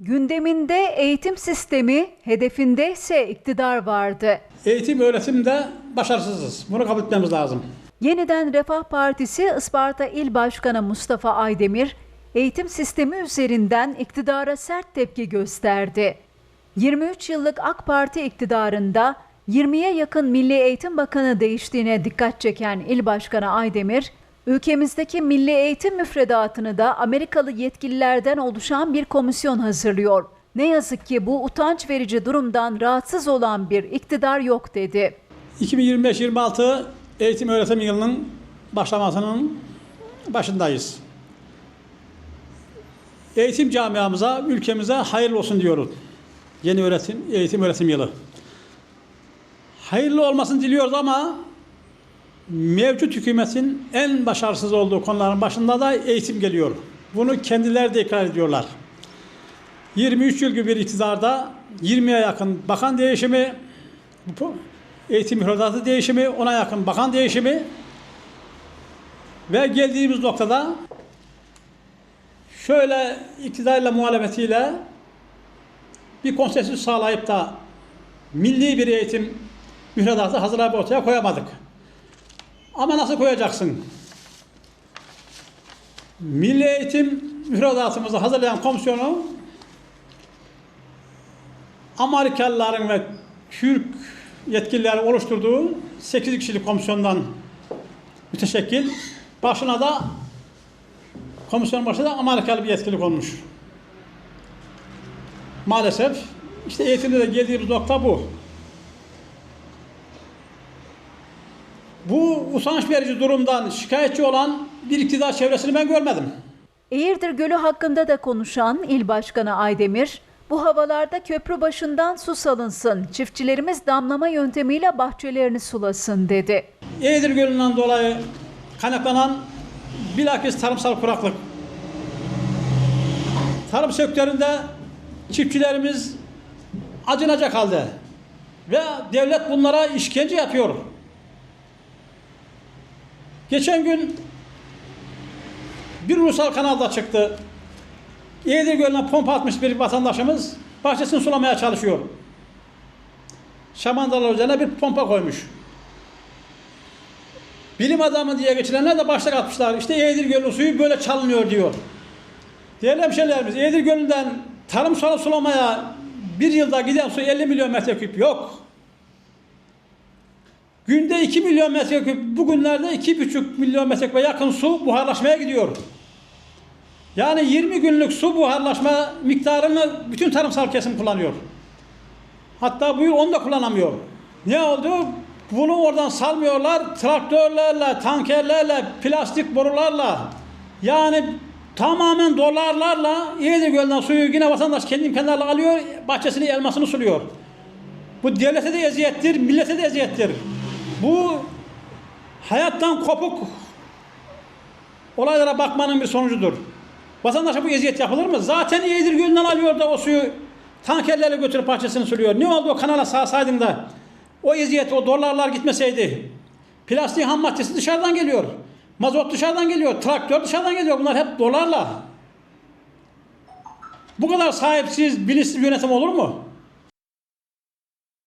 Gündeminde eğitim sistemi, hedefinde ise iktidar vardı. Eğitim öğretimde başarısızız. Bunu kabul etmemiz lazım. Yeniden Refah Partisi Isparta İl Başkanı Mustafa Aydemir, eğitim sistemi üzerinden iktidara sert tepki gösterdi. 23 yıllık AK Parti iktidarında 20'ye yakın Milli Eğitim Bakanı değiştiğine dikkat çeken İl Başkanı Aydemir, ülkemizdeki milli eğitim müfredatını da Amerikalı yetkililerden oluşan bir komisyon hazırlıyor. Ne yazık ki bu utanç verici durumdan rahatsız olan bir iktidar yok dedi. 2025-26 eğitim öğretim yılının başlamasının başındayız. Eğitim camiamıza, ülkemize hayırlı olsun diyoruz. Yeni öğretim, eğitim öğretim yılı. Hayırlı olmasını diliyoruz ama mevcut hükümetin en başarısız olduğu konuların başında da eğitim geliyor. Bunu kendileri de ikrar ediyorlar. 23 yıl gibi bir iktidarda 20'ye yakın bakan değişimi, eğitim müfredatı değişimi, ona yakın bakan değişimi ve geldiğimiz noktada şöyle iktidarla muhalefetiyle bir konsensüs sağlayıp da milli bir eğitim müfredatı hazırlayıp ortaya koyamadık. Ama nasıl koyacaksın? Milli eğitim müfredatımızı hazırlayan komisyonu Amerikalıların ve Türk yetkililerin oluşturduğu 8 kişilik komisyondan müteşekkil. Başına da komisyonun başında da Amerikalı bir yetkili konmuş. Maalesef işte eğitimde de geldiğimiz nokta bu. Bu utanç verici durumdan şikayetçi olan bir iktidar çevresini ben görmedim. Eğirdir Gölü hakkında da konuşan İl Başkanı Aydemir, bu havalarda köprü başından su salınsın, çiftçilerimiz damlama yöntemiyle bahçelerini sulasın dedi. Eğirdir Gölü'nden dolayı kaynaklanan bilakis tarımsal kuraklık. Tarım sektöründe çiftçilerimiz acınacak halde ve devlet bunlara işkence yapıyor. Geçen gün bir ulusal kanalda çıktı. Eğirdir Gölü'ne pompa atmış bir vatandaşımız bahçesini sulamaya çalışıyor. Şamandıralar üzerine bir pompa koymuş. Bilim adamı diye geçirenler de başlık atmışlar. İşte Eğirdir Gölü suyu böyle çalınıyor diyor. Değerli hemşehrilerimiz, Eğirdir Gölü'nden tarımsal sulamaya bir yılda giden su 50 milyon metreküp yok. Günde 2 milyon metreküp, bugünlerde 2,5 milyon metreküpe yakın su buharlaşmaya gidiyor. Yani 20 günlük su buharlaşma miktarını bütün tarımsal kesim kullanıyor. Hatta bu yıl onu da kullanamıyor. Ne oldu? Bunu oradan salmıyorlar. Traktörlerle, tankerlerle, plastik borularla yani tamamen dolarlarla Eğirdir Gölü'nden suyu yine vatandaş kendi imkanlarla alıyor, bahçesini, elmasını suluyor. Bu devlete de eziyettir, millete de eziyettir. Bu hayattan kopuk olaylara bakmanın bir sonucudur. Vatandaşa bu eziyet yapılır mı? Zaten Eğirdir Gölü'nden alıyor da o suyu tankerlerle götürüp bahçesini suluyor. Ne oldu o kanala sağsaydın da o eziyet, o dolarlar gitmeseydi. Plastik ham maddesi dışarıdan geliyor. Mazot dışarıdan geliyor. Traktör dışarıdan geliyor. Bunlar hep dolarla. Bu kadar sahipsiz, bilinçsiz yönetim olur mu?